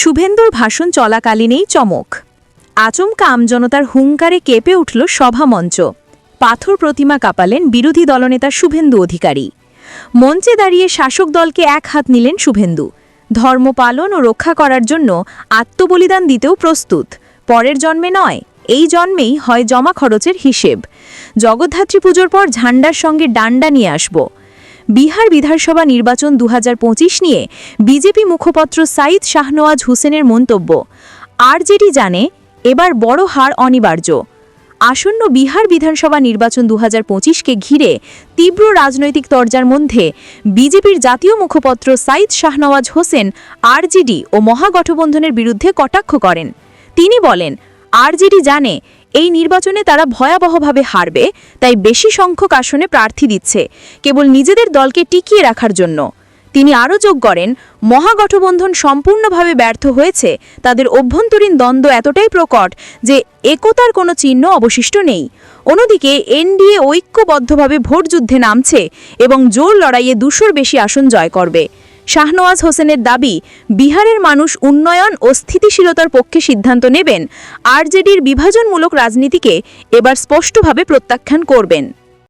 শুভেন্দুর ভাষণ চলাকালীনেই চমক। আচমকা আমজনতার হুঙ্কারে কেঁপে উঠল সভামঞ্চ। পাথর প্রতিমা কাঁপালেন বিরোধী দলনেতা শুভেন্দু অধিকারী। মঞ্চে দাঁড়িয়ে শাসক দলকে এক হাত নিলেন শুভেন্দু। ধর্ম পালন ও রক্ষা করার জন্য আত্মবলিদান দিতেও প্রস্তুত। পরের জন্মে নয়, এই জন্মেই হয় জমা খরচের হিসেব। জগদ্ধাত্রী পুজোর পর ঝান্ডার সঙ্গে ডান্ডা নিয়ে আসব। বিহার বিধানসভা নির্বাচন দু হাজার পঁচিশ নিয়ে বিজেপি মুখপত্র সাইদ শাহনওয়াজ হুসেনের মন্তব্য। আরজেডি জানে, এবার বড় হার অনিবার্য। আসন্ন বিহার বিধানসভা নির্বাচন দু কে ঘিরে তীব্র রাজনৈতিক তরজার মধ্যে বিজেপির জাতীয় মুখপত্র সাইদ শাহনওয়াজ হোসেন আরজেডি ও মহাগঠবন্ধনের বিরুদ্ধে কটাক্ষ করেন। তিনি বলেন আরজেডি জানে এই নির্বাচনে তারা ভয়াবহভাবে হারবে, তাই বেশি সংখ্যক আসনে প্রার্থী দিচ্ছে, কেবল নিজেদের দলকে টিকিয়ে রাখার জন্য। তিনি আরও যোগ করেন, মহাগঠবন্ধন সম্পূর্ণভাবে ব্যর্থ হয়েছে, তাদের অভ্যন্তরীণ দ্বন্দ্ব এতটাই প্রকট যে একতার কোনো চিহ্ন অবশিষ্ট নেই। অন্যদিকে, এনডিএ ঐক্যবদ্ধভাবে ভোটযুদ্ধে নামছে এবং জোর লড়াইয়ে দুশোর বেশি আসন জয় করবে। শাহনওয়াজ হোসেনের দাবি, বিহারের মানুষ উন্নয়ন ও স্থিতিশীলতার পক্ষে সিদ্ধান্ত নেবেন। আরজেডির বিভাজনমূলক রাজনীতিকে এবার স্পষ্টভাবে প্রত্যাখ্যান করবেন।